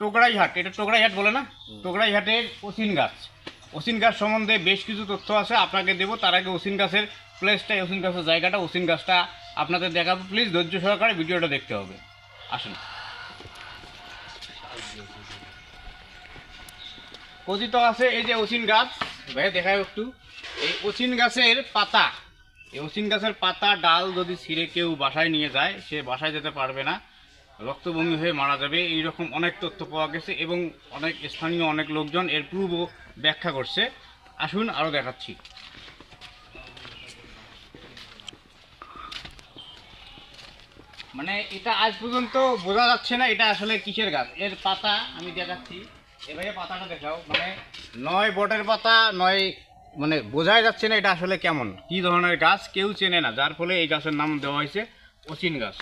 টোকরাইহাট এটা টোকরাইহাট বলে না? টোকরাইহাটের ওসিন গাছ। অসিন গাছ সম্বন্ধে বেশ কিছু তথ্য আছে আপনাকে দেবো। তার আগে ওসিন গাছের প্লেসটা ওসিন গাছের জায়গাটা ওসিন গাছটা আপনাদের দেখাবো। প্লিজ ধৈর্য সহকারে ভিডিওটা দেখতে হবে। আসুন। কথিত আছে এই যে অসিন গাছ ভাই দেখায় একটু। এই ওসিন গাছের পাতা এই অসিন গাছের পাতা ডাল যদি ছিঁড়ে কেউ বাসায় নিয়ে যায় সে বাসায় যেতে পারবে না। রক্তভূমি হয়ে মারা যাবে এই রকম অনেক তথ্য পাওয়া গেছে এবং অনেক স্থানীয় অনেক লোকজন এর পূর্ব ব্যাখ্যা করছে। আসুন আরও দেখাচ্ছি। মানে এটা আজ পর্যন্ত বোঝা যাচ্ছে না এটা আসলে কিসের গাছ। এর পাতা আমি দেখাচ্ছি। এবারে পাতাটা দেখাও। মানে নয় বটের পাতা, নয় মানে বোঝাই যাচ্ছে না এটা আসলে কেমন। কি ধরনের গাছ কেউ চেনে না, যার ফলে এই গাছের নাম দেওয়া হয়েছে অচিন গাছ।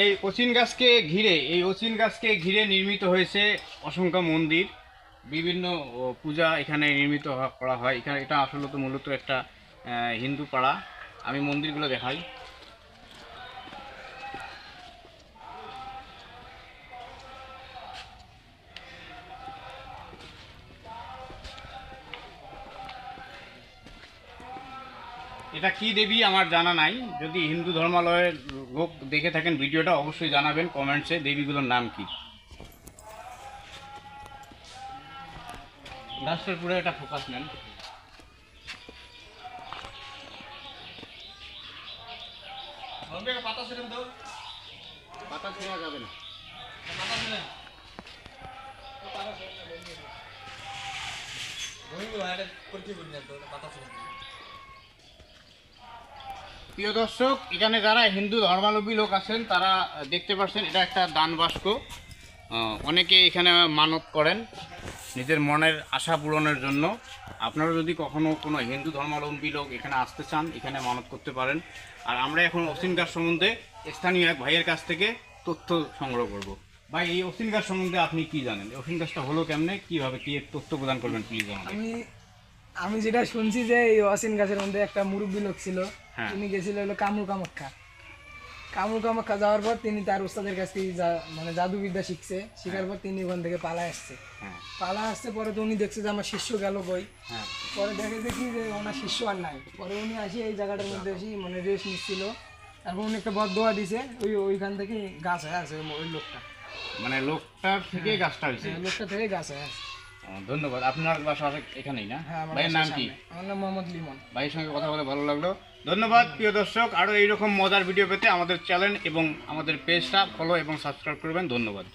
এই অচিন গাছকে ঘিরে, এই অচিন গাছকে ঘিরে নির্মিত হয়েছে অসংখ্য মন্দির। বিভিন্ন পূজা এখানে নির্মিত করা হয়। এখানে এটা আসলে তো মূলত একটা হিন্দু পাড়া। আমি মন্দিরগুলো দেখাই। এটা কি দেবী আমার জানা নাই। যদি হিন্দু ধর্মালয়ের লোক দেখে থাকেন ভিডিওটা, অবশ্যই জানাবেন কমেন্টসে দেবীগুলোর নাম কি। গাছটার পুরো একটা ফোকাস নেন। পাতা পাতা যাবে না। প্রিয় দর্শক, এখানে যারা হিন্দু ধর্মাবলম্বী লোক আছেন, তারা দেখতে পাচ্ছেন এটা একটা দান বাস্ক অনেকে এখানে মানত করেন নিজের মনের আশা পূরণের জন্য। আপনারা যদি কখনো কোনো হিন্দু ধর্মাবলম্বী লোক এখানে আসতে চান, এখানে মানত করতে পারেন। আর আমরা এখন অসীম গাছ সম্বন্ধে স্থানীয় এক ভাইয়ের কাছ থেকে তথ্য সংগ্রহ করব। ভাই, এই অসীম গাছ সম্বন্ধে আপনি কি জানেন? অসীম গাছটা হলো কেমনে? কীভাবে কী তথ্য প্রদান করবেন, প্লিজ আমাকে আমি যেটা শুনছি যে এই অসিন গাছের মধ্যে একটা মুরব্বী লোক ছিল হ্যাঁ। তিনি গেছিল হলো কামরু কামাখ্যা। কামরু কামাখ্যা যাওয়ার পর তিনি তার উস্তাদের কাছ থেকে মানে জাদুবিদ্যা শিখছে। শেখার পর তিনি ওখান থেকে পালা আসছে। হ্যাঁ। পালা আসছে পরে তো উনি দেখছে যে আমার শিষ্য গেল বই হ্যাঁ। পরে দেখে দেখি যে ওনার শিষ্য আর নাই। পরে উনি আসি এই জায়গাটার মধ্যে আসি মানে রেস্ট নিচ্ছিল। তারপর উনি একটা বদ দোয়া দিছে ওই ওইখান থেকে গাছ হয়ে আছে ওই- লোকটা। মানে লোকটার থেকে গাছটা হয়েছে। লোকটা থেকে গাছ হয়ে আছে। ধন্যবাদ। আপনার বাসা এখানেই না? হ্যাঁ ভাইয়ের নাম কি? আমার নাম মোহাম্মদ লিমন। ভাইয়ের সঙ্গে কথা বলে ভালো লাগল। ধন্যবাদ প্রিয় দর্শক। আরও এইরকম মজার ভিডিও পেতে আমাদের চ্যানেল এবং আমাদের পেজটা ফলো এবং সাবস্ক্রাইব করবেন। ধন্যবাদ।